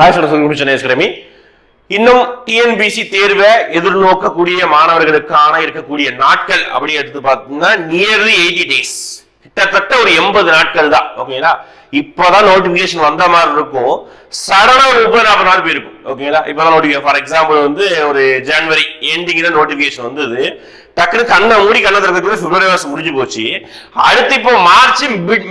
Hi சொல்லுங்க இன்னும் TNPSC தேர்வை எதிர்நோக்கக்கூடிய மாணவர்களுக்கான இருக்கக்கூடிய நாட்கள் அப்படி எடுத்து பார்த்தீங்கன்னா நியர்லி எயிட்டி டேஸ் கிட்டத்தட்ட ஒரு எண்பது நாட்கள் தான் ஓகேங்களா இப்பதான் நோட்டிபிகேஷன் வந்த மாதிரி இருக்கும். சடனா முப்பது நாற்பது நாள் போயிருக்கும் ஓகேங்களா இப்பதான் நோட்டிபிகேஷன் ஃபார் எக்ஸாம்பிள் வந்து ஒரு ஜனவரி எண்டிங்ல நோட்டிபிகேஷன் வந்தது. டக்குனு கண்ணை மூடி கண்ணை திறக்கிறதுக்குள்ள பிப்ரவரி மாசம் முடிஞ்சு போச்சு. அடுத்து இப்போ மார்ச்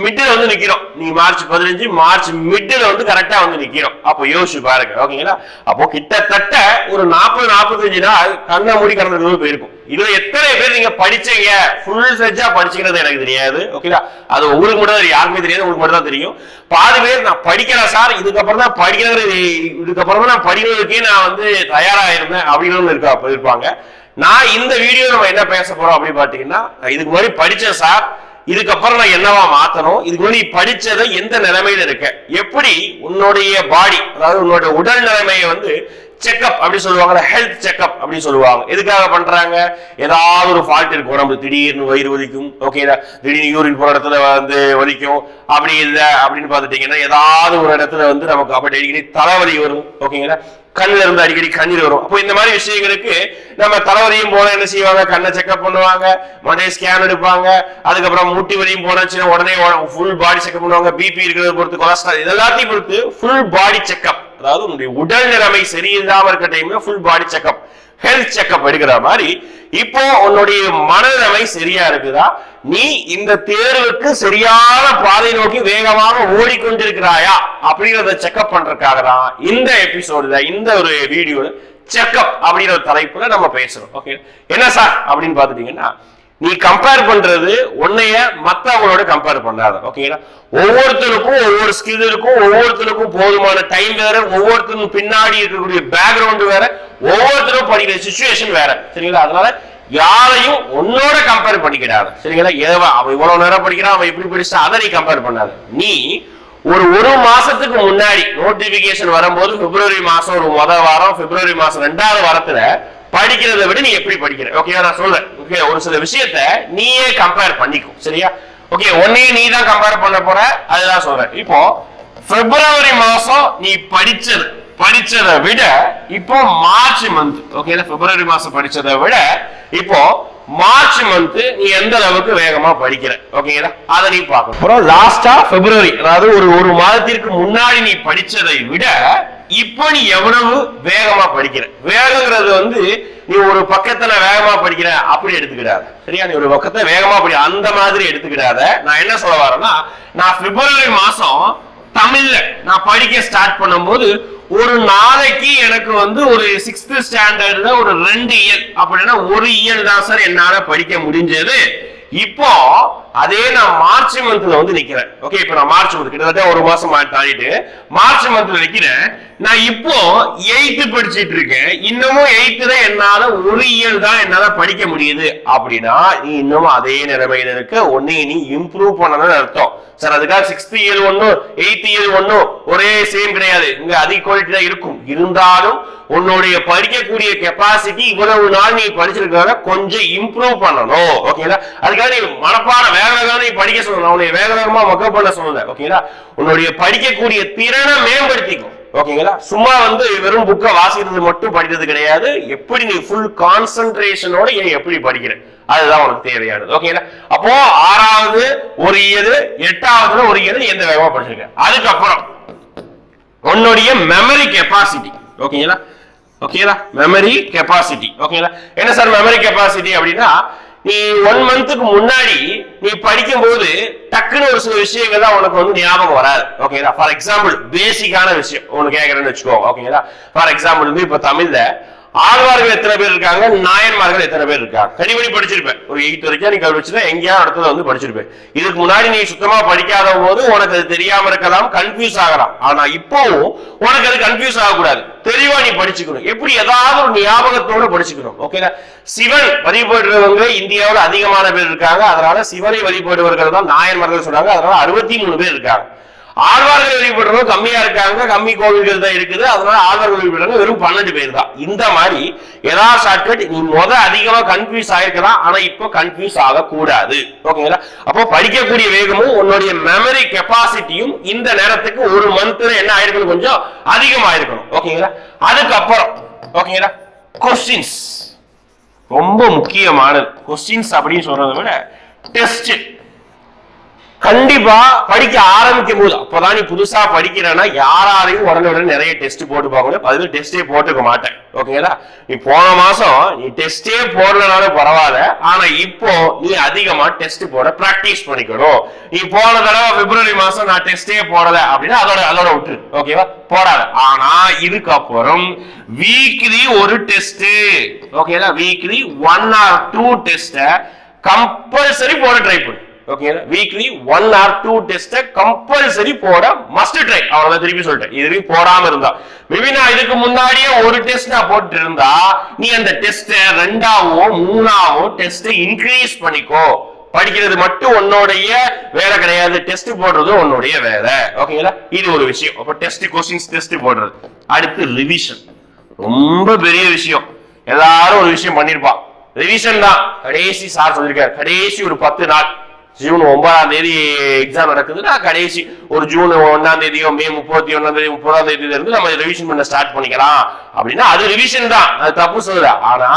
மிட்டில் வந்து நிக்கிறோம். நீங்க மார்ச் பதினஞ்சு மார்ச் மிட்டில் வந்து கரெக்டா வந்து நிக்கிறோம். அப்போ யோசிச்சு பாருங்க ஓகேங்களா? அப்போ கிட்டத்தட்ட ஒரு நாற்பது நாற்பத்தஞ்சு நாள் கண்ணை மூடி கண்ணை போயிருக்கும். இதுல எத்தனை பேர் நீங்க படிச்சீங்க? ஃபுல் செஜ்ஜா படிச்சுக்கிறது எனக்கு தெரியாது ஓகேங்களா? அது உங்களுக்கு மட்டும் தான் யாருமே யாருக்குமே தெரியாது உங்களுக்கு மட்டும் தான் தெரியும். பாதி பேர் நான் படிக்கிறேன் சார் இதுக்கப்புறம் தான் படிக்கிறது இதுக்கப்புறம் தான் நான் படிக்கிறதுக்கே நான் வந்து தயாரா இருந்தேன். அப்படின்னு இருக்கா இருப்பாங்க. நான் இந்த வீடியோ நம்ம என்ன பேச போறோம் அப்படின்னு பாத்தீங்கன்னா இதுக்கு முன்னாடி படிச்சேன் சார். இதுக்கப்புறம் நான் என்னவா மாத்தணும்? இதுக்கு முன்னாடி படிச்சதை எந்த நிலைமையில இருக்க? எப்படி உன்னுடைய பாடி அதாவது உன்னோட உடல் நிலைமையை வந்து செக்அப் அப்படின்னு சொல்லுவாங்கல்ல ஹெல்த் செக்அப் அப்படின்னு சொல்லுவாங்க. எதுக்காக பண்றாங்க? ஏதாவது ஒரு ஃபால்ட் இருக்கும் நம்ம திடீர்னு வயிறு வலிக்கும். ஓகே திடீர்னு யூரின் போற இடத்துல வந்து வலிக்கும். அப்படி இல்லை அப்படின்னு பார்த்துட்டீங்கன்னா ஏதாவது ஒரு இடத்துல வந்து நமக்கு அப்படி அடிக்கடி தலைவலி வரும். ஓகேங்களா கண்ணுல இருந்து அடிக்கடி கண்ணீர் வரும். அப்போ இந்த மாதிரி விஷயங்களுக்கு நம்ம தலைவலியும் போனால் என்ன செய்வாங்க? கண்ணை செக்அப் பண்ணுவாங்க. மண்டே ஸ்கேன் எடுப்பாங்க. அதுக்கப்புறம் முட்டி வலியும் போனாச்சுன்னா உடனே ஃபுல் பாடி செக்அப் பண்ணுவாங்க. பிபி இருக்கிறத பொறுத்து கொலஸ்ட்ரால் இது எல்லாத்தையும் பொறுத்து ஃபுல் பாடி செக்அப் அதாவது உன்னுடைய உடல் நிலைமை சரியில்லாம இருக்க டைம்ல full body checkup health checkup எடுக்கிற மாதிரி இப்போ உன்னுடைய மனநிலைமை சரியா இருக்குதா? நீ இந்த தேர்வுக்கு சரியான பாதை நோக்கி வேகமாக ஓடிக்கொண்டிருக்கிறாயா? அப்படிங்கறத செக்அப் பண்றதுக்காக தான் இந்த எபிசோடுல இந்த ஒரு வீடியோல செக்அப் அப்படிங்கிற ஒரு தலைப்புல நம்ம பேசுறோம். ஓகே என்ன சார் அப்படின்னு பாத்துட்டீங்கன்னா நீ கம்பேர் பண்றது உன்னைய மத்தவங்களோட கம்பேர் பண்ணாத ஓகேங்களா ஒவ்வொருத்தருக்கும் ஒவ்வொரு ஸ்கில் இருக்கும் ஒவ்வொருத்தருக்கும் போதுமான டைம் வேற ஒவ்வொருத்தருக்கும் பின்னாடி இருக்கக்கூடிய பேக்ரவுண்ட் வேற ஒவ்வொருத்தரும் படிக்கிற சுச்சுவேஷன் வேற சரிங்களா? அதனால யாரையும் உன்னோட கம்பேர் பண்ணிக்கிடாது சரிங்களா? ஏவ அவன் இவ்வளவு நேரம் படிக்கிறான் அவன் இப்படி படிச்சா அதை நீ கம்பேர் பண்ணாத. நீ ஒரு ஒரு மாசத்துக்கு முன்னாடி நோட்டிபிகேஷன் வரும்போது பிப்ரவரி மாசம் ஒரு முத வாரம் பிப்ரவரி மாசம் ரெண்டாவது வாரத்துல படிக்கிறதை விட நீ எப்படி படிக்கிற? ஓகே நான் சொல்றேன். ஓகே ஒரு சில விஷயத்த நீயே கம்பேர் பண்ணிக்கும் சரியா? ஓகே ஒன்னையே நீ தான் கம்பேர் பண்ண போற. அதுதான் சொல்றேன். இப்போ பிப்ரவரி மாசம் நீ படிச்சது. படிச்சதை விட இப்போ மார்ச் மந்த் ஓகே பிப்ரவரி மாசம் படிச்சதை விட இப்போ மார்ச் மந்த் நீ எந்த அளவுக்கு வேகமா படிக்கிற? ஓகேங்களா அதை நீ பார்க்கணும். அப்புறம் லாஸ்டா பிப்ரவரி அதாவது ஒரு ஒரு மாதத்திற்கு முன்னாடி நீ படிச்சதை விட இப்போ நீ எவ்வளவு வேகமா படிக்கிற? வேகங்கிறது வந்து நீ ஒரு பக்கத்துல வேகமா படிக்கிற அப்படி எடுத்துக்கிடாத. சரியா? நீ ஒரு பக்கத்தை வேகமா படி அந்த மாதிரி எடுத்துக்கிடாத. நான் என்ன சொல்ல வரேன்னா நான் பிப்ரவரி மாசம் தமிழ்ல நான் படிக்க ஸ்டார்ட் பண்ணும்போது ஒரு நாளைக்கு எனக்கு வந்து ஒரு சிக்ஸ்த் தான் ஒரு ரெண்டு இயல். அப்படின்னா ஒரு இயல் தான் சார் என்னால படிக்க முடிஞ்சது. இப்போ அதே நான் மார்ச் மந்த்ல வந்து நிக்கிறேன். ஓகே இப்ப நான் மார்ச் மந்த் கிட்டத்தட்ட ஒரு மாசம் தாண்டிட்டு மார்ச் மந்த்ல நிக்கிறேன். நான் இப்போ எயித்து படிச்சிட்டு இருக்கேன். இன்னமும் எயித்து தான் என்னால ஒரு இயல் தான் என்னால படிக்க முடியுது. அப்படின்னா நீ இன்னமும் அதே நிலைமையில இருக்க. ஒன்னே நீ இம்ப்ரூவ் பண்ணதான் அர்த்தம். சார் அதுக்காக சிக்ஸ்த் இயர் ஒன்னும் எயித் இயர் ஒன்னும் ஒரே சேம் கிடையாது. இங்க அதிக குவாலிட்டி தான் இருக்கும். இருந்தாலும் உன்னுடைய படிக்கக்கூடிய கெப்பாசிட்டி இவ்வளவு நாள் நீ படிச்சிருக்காக கொஞ்சம் இம்ப்ரூவ் பண்ணணும். ஓகேங்களா அதுக்காக நீ மனப்பாட வேக நீ படிக்க சொல்லணும் அவனை வேக வேகமா மக்கப் பண்ண சொல்லல. ஓகேங்களா உன்னுடைய படிக்கக்கூடிய திறனை மேம்படுத்திக்கும் ஓகேங்களா சும்மா வந்து வெறும் புக்கை வாசிக்கிறது மட்டும் படிக்கிறது கிடையாது. எப்படி நீ ஃபுல் கான்சென்ட்ரேஷனோட எப்படி படிக்கிற? அதுதான் உனக்கு தேவையானது. ஓகேங்களா அப்போ ஆறாவது ஒரு இயது எட்டாவதுல ஒரு இயது எந்த வேகமா படிச்சிருக்க? அதுக்கப்புறம் உன்னுடைய மெமரி கெப்பாசிட்டி ஓகேங்களா ஓகேங்களா மெமரி கெப்பாசிட்டி ஓகேங்களா என்ன சார் மெமரி கெப்பாசிட்டி அப்படின்னா நீ ஒன் மந்த்துக்கு முன்னாடி நீ படிக்கும் போது டக்குன்னு ஒரு சில விஷயங்கள் தான் உனக்கு வந்து ஞாபகம் வராது. ஓகேங்களா ஃபார் எக்ஸாம்பிள் பேசிக்கான விஷயம். உனக்கு கேட்கறேன்னு வச்சுக்கோ. ஓகேங்களா ஃபார் எக்ஸாம்பிள் வந்து இப்போ தமிழ்ல ஆழ்வார்கள் எத்தனை பேர் இருக்காங்க? நாயன்மார்கள் எத்தனை பேர் இருக்காங்க? கடிபடி படிச்சிருப்பேன். ஒரு எயித்து வரைக்கும் நீ கல்விச்சுனா எங்கேயா அடுத்தது வந்து படிச்சிருப்பேன். இதுக்கு முன்னாடி நீ சுத்தமா படிக்காத போது உனக்கு அது தெரியாம இருக்கலாம் கன்ஃபியூஸ் ஆகலாம். ஆனா இப்போவும் உனக்கு அது கன்ஃபியூஸ் ஆகக்கூடாது. தெளிவா நீ படிச்சுக்கணும். எப்படி ஏதாவது ஒரு ஞாபகத்தோட படிச்சுக்கணும். ஓகேங்களா சிவன் வழிபடுறவங்க இந்தியாவில் அதிகமான பேர் இருக்காங்க. அதனால சிவனை வழிபடுவர்கள் தான் நாயன்மார்கள் சொல்றாங்க. அதனால அறுபத்தி மூணு பேர் இருக்காங்க. ஆழ்வார்கள் வழிபடுறவங்க கம்மியா இருக்காங்க. கம்மி கோவில்கள் தான் இருக்குது. அதனால ஆழ்வார்கள் வழிபடுறவங்க வெறும் பன்னெண்டு பேர் தான். இந்த மாதிரி ஏதாவது ஷார்ட்கட் நீ முத அதிகமா கன்ஃபியூஸ் ஆயிருக்கலாம். ஆனா இப்போ கன்ஃபியூஸ் ஆகக்கூடாது. ஓகேங்களா? அப்போ படிக்கக்கூடிய வேகமும் உன்னுடைய மெமரி கெப்பாசிட்டியும் இந்த நேரத்துக்கு ஒரு மந்த்ல என்ன ஆயிருக்கணும்? கொஞ்சம் அதிகமாயிருக்கணும். ஓகேங்களா? அதுக்கப்புறம் ஓகேங்களா? கொஸ்டின்ஸ் ரொம்ப முக்கியமானது. கொஸ்டின்ஸ் அப்படின்னு சொல்றதை விட டெஸ்ட் கண்டிப்பா படிக்க ஆரம்பிக்கும் போது அப்பதான் நீ புதுசா படிக்கிறேன்னா யாராரையும் உடனே உடனே நிறைய டெஸ்ட் போட்டு பார்க்கணும் அதுவே டெஸ்டே போட்டுக்க மாட்டேன். ஓகேங்களா நீ போன மாசம் நீ டெஸ்டே போடலனாலும் பரவாயில்ல. ஆனா இப்போ நீ அதிகமா டெஸ்ட் போட பிராக்டிஸ் பண்ணிக்கணும். நீ போன தடவை பிப்ரவரி மாசம் நான் டெஸ்டே போடல அப்படின்னா அதோட அதோட விட்டுரு. ஓகேவா போடாத. ஆனா இதுக்கப்புறம் வீக்லி ஒரு டெஸ்ட் ஓகேங்களா weekly one or two test compulsory போட ட்ரை பண்ணு. ஓகேங்களா weekly one or two test compulsory போட மஸ்ட் ட்ரை அவ்வளவுதான் திருப்பி சொல்லிட்டேன். இது வரைக்கும் போடாம இருந்தா. மேபி நான் இதுக்கு முன்னாடியே ஒரு டெஸ்ட் நான் போட்டு இருந்தா நீ அந்த டெஸ்ட் ரெண்டாவோ மூணாவோ டெஸ்ட்டை இன்க்ரீஸ் பண்ணிக்கோ. படிக்கிறது மட்டும் உன்னுடைய வேலை கிடையாது. டெஸ்ட் போடுறது உன்னுடைய வேலை. ஓகேங்களா இது ஒரு விஷயம். அப்ப டெஸ்ட் கொஸ்டின்ஸ் டெஸ்ட் போடுறது. அடுத்து ரிவிஷன் ரொம்ப பெரிய விஷயம். எல்லாரும் ஒரு விஷயம் பண்ணிருப்பான். ரிவிஷன் தான். கடைசி சார் சொல்லியிருக்காரு கடைசி ஒரு பத்து நாள். ஜூன் ஒன்பதாம் தேதி எக்ஸாம் நடக்குதுன்னா கடைசி ஒரு ஜூன் ஒன்னாம் தேதியோ மே முப்பத்தி ஒன்னாம் தேதி முப்பதாம் தேதியில இருந்து நம்ம ரிவிஷன் பண்ண ஸ்டார்ட் பண்ணிக்கலாம். அப்படின்னா அது ரிவிஷன் தான். அது தப்பு சொல்லல. ஆனா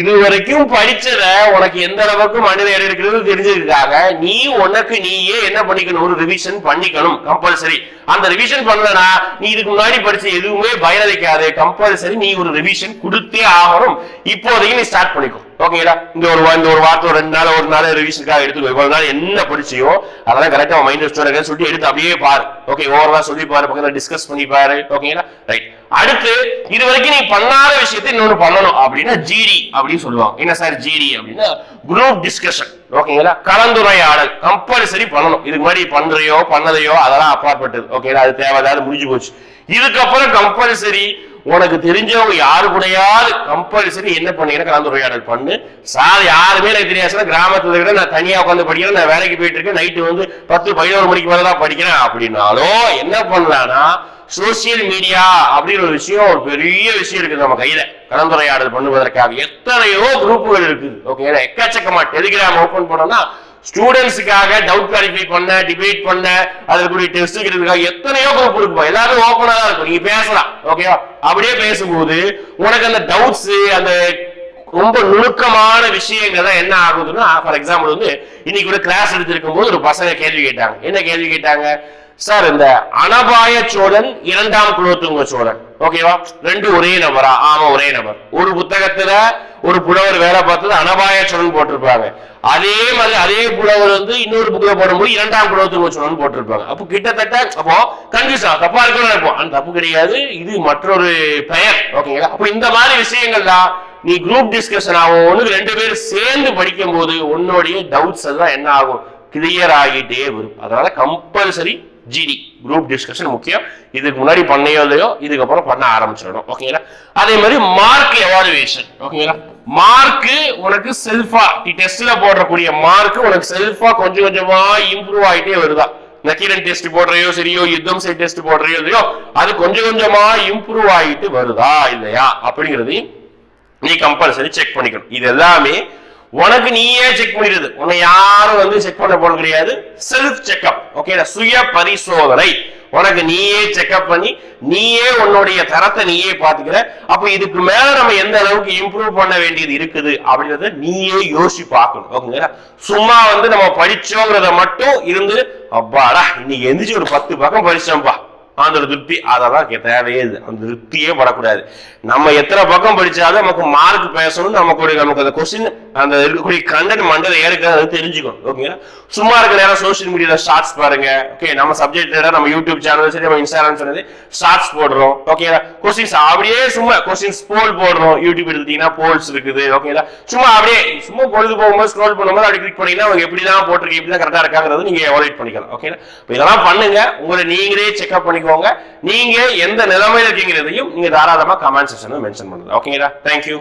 இது வரைக்கும் படிச்சத உனக்கு எந்த அளவுக்கு மனித இருக்கிறது தெரிஞ்சதுக்காக நீ உனக்கு நீயே என்ன பண்ணிக்கணும்? ஒரு ரிவிஷன் பண்ணிக்கணும். கம்பல்சரி அந்த ரிவிஷன் பண்ணலனா நீ இதுக்கு முன்னாடி படிச்ச எதுவுமே பயனளிக்காது. கம்பல்சரி நீ ஒரு ரிவிஷன் கொடுத்தே ஆகணும். இப்போதைக்கு நீ ஸ்டார்ட் பண்ணிக்கோ. ஓகேங்களா? இந்த ஒரு இந்த ஒரு வாரத்தில் ரெண்டு நாள் ஒரு நாள் ரிவிஷனுக்காக எடுத்துக்கோ இவ்வளவு நாள் என்ன படிச்சியோ அதெல்லாம் கரெக்டாக மைண்ட் ஸ்டோர் சொல்லி எடுத்து அப்படியே பாரு. ஓகே ஓவரா சொல்லி பாரு பக்கத்தில் டிஸ்கஸ் பண்ணி பாரு. ஓகேங்களா? ரைட் அடுத்து இது வரைக்கும் நீ பண்ணாத விஷயத்தை இன்னொன்னு பண்ணணும் அப்படின்னா ஜிடி அப்படின்னு சொல்லுவாங்க. என்ன சார் ஜிடி அப்படின்னா குரூப் டிஸ்கஷன் ஓகேங்களா? கலந்துரையாடல். கம்பல்சரி பண்ணணும். இதுக்கு முன்னாடி பண்றையோ பண்ணதையோ அதெல்லாம் அப்பாற்பட்டது ஓகேங்களா? அது தேவையில்லாத முடிஞ்சு போச்சு. இதுக்கப்புறம் கம்பல்சரி உனக்கு தெரிஞ்சவங்க யாரு கூடயாவது கம்பல்சரி என்ன பண்ணீங்கன்னா கலந்துரையாடல் பண்ணு. சார் யாருமே எனக்கு தெரியாது. கிராமத்துல இருக்கிற நான் தனியா உட்காந்து படிக்கிறேன். நான் வேலைக்கு போயிட்டு இருக்கேன் நைட்டு வந்து பத்து பதினோரு மணிக்கு மேல தான் படிக்கிறேன் அப்படின்னாலும் என்ன பண்ணலாம்னா சோசியல் மீடியா அப்படிங்கிற ஒரு விஷயம் ஒரு பெரிய விஷயம் இருக்குது நம்ம கையில. கலந்துரையாடல் பண்ணுவதற்காக எத்தனையோ குரூப்புகள் இருக்குது. ஓகே எக்கச்சக்கமா டெலிகிராம் ஓபன் பண்ணோம்னா ஸ்டூடெண்ட்ஸுக்காக டவுட் கிளாரிஃபை பண்ண டிபேட் பண்ண அதற்குரிய டெஸ்ட் இருக்கிறதுக்காக எத்தனையோ குரூப் இருக்குப்பா எல்லாரும் ஓப்பனா தான் இருக்கும். நீங்க பேசலாம். ஓகேவா அப்படியே பேசும்போது உனக்கு அந்த டவுட்ஸ் அந்த ரொம்ப நுணுக்கமான விஷயங்கள் தான் என்ன ஆகுதுன்னா ஃபார் எக்ஸாம்பிள் வந்து இன்னைக்கு கூட கிளாஸ் எடுத்திருக்கும் போது ஒரு பசங்க கேள்வி கேட்டாங்க. என்ன கேள்வி கேட்டாங்க? சார் இந்த அனபாய சோழன் இரண்டாம் குலோத்துங்க சோழன். ஓகேவா ரெண்டு ஒரே நபரா? ஆமா ஒரே நபர். ஒரு புத்தகத்துல ஒரு புலவர் வேலை பார்த்தது அனபாய போட்டிருப்பாங்க. அதே மாதிரி அதே புலவர் வந்து இன்னொரு புக்கில் போடும்போது இரண்டாம் புலவத்துக்கு சோழன் போட்டிருப்பாங்க. அப்போ கிட்டத்தட்ட அப்போ கன்ஃபியூஸ் ஆகும் தப்பா இருக்கும்னு அந்த தப்பு கிடையாது இது மற்றொரு பெயர். ஓகேங்களா அப்போ இந்த மாதிரி விஷயங்கள்லாம் நீ குரூப் டிஸ்கஷன் ஆகும். ஒன்று ரெண்டு பேரும் சேர்ந்து படிக்கும் போது உன்னுடைய டவுட்ஸ் எல்லாம் என்ன ஆகும்? கிளியர் ஆகிட்டே வரும். அதனால கம்பல்சரி ஜிடி குரூப் டிஸ்கஷன் முக்கியம். இதுக்கு முன்னாடி பண்ணையோ இல்லையோ இதுக்கப்புறம் பண்ண ஆரம்பிச்சிடணும். ஓகேங்களா? அதே மாதிரி மார்க் எவாலுவேஷன் ஓகேங்களா? மார்க் உனக்கு செல்ஃபா நீ டெஸ்ட்ல போடக்கூடிய மார்க் உனக்கு செல்ஃபா கொஞ்சம் கொஞ்சமா இம்ப்ரூவ் ஆயிட்டே வருதா? நக்கீரன் டெஸ்ட் போடுறையோ சரியோ யுத்தம் சைட் டெஸ்ட் போடுறையோ இல்லையோ அது கொஞ்சம் கொஞ்சமா இம்ப்ரூவ் ஆயிட்டு வருதா இல்லையா? அப்படிங்கிறதையும் நீ கம்பல்சரி செக் பண்ணிக்கணும். இது எல்லாமே உனக்கு நீயே செக் பண்ணிடுது உன்னை யாரும் வந்து செக் பண்ண போறது கிடையாது. செல்ஃப் செக்அப் ஓகே சுய பரிசோதனை. உனக்கு நீயே செக்அப் பண்ணி நீயே உன்னுடைய தரத்தை நீயே பாத்துக்கிற அப்ப இதுக்கு மேல நம்ம எந்த அளவுக்கு இம்ப்ரூவ் பண்ண வேண்டியது இருக்குது அப்படின்றத நீயே யோசிச்சு பார்க்கணும். ஓகேங்களா? சும்மா வந்து நம்ம படிச்சோங்கிறத மட்டும் இருந்து அப்பாடா இன்னைக்கு எந்திரிச்சு ஒரு பத்து பக்கம் படிச்சோம்பா. அந்த திருப்தி அதெல்லாம் தேவையே இது அந்த திருப்தியே வரக்கூடாது நம்ம எத்தனை பக்கம் படிச்சாலும் நமக்கு மார்க் பேசணும் நமக்கு நமக்கு அந்த கொஸ்டின் அந்த இருக்கக்கூடிய கண்டென்ட் மண்டல ஏற்கனவே தெரிஞ்சுக்கணும். ஓகேங்களா சும்மா இருக்க நேரம் சோஷியல் மீடியால ஷார்ட்ஸ் பாருங்க. ஓகே நம்ம சப்ஜெக்ட் நம்ம யூடியூப் சேனல் சரி நம்ம இன்ஸ்டாகிராம் சொன்னது ஷார்ட்ஸ் போடுறோம். ஓகேங்களா கொஸ்டின்ஸ் அப்படியே சும்மா கொஸ்டின்ஸ் போல் போடுறோம். யூடியூப் எடுத்தீங்கன்னா போல்ஸ் இருக்குது. ஓகேங்களா சும்மா அப்படியே சும்மா பொழுது போகும்போது ஸ்க்ரோல் பண்ணும்போது அப்படி கிளிக் பண்ணீங்கன்னா அவங்க எப்படி தான் போட்டிருக்கு எப்படி தான் கரெக்டாக இருக்காங்கிறது நீங்க எவாலேட் பண்ணிக்கலாம். ஓகேங்களா இதெல்லாம் பண்ணுங்க. உங்களை நீங்களே செக்அப் பண்ணிக்கோங்க. நீங்க எந்த நிலைமையில இருக்கீங்கிறதையும் நீங்க தாராளமா கமெண்ட் செக்ஷன்ல மென்ஷன் பண்ணுங்க. ஓகேங்களா தேங்க்யூ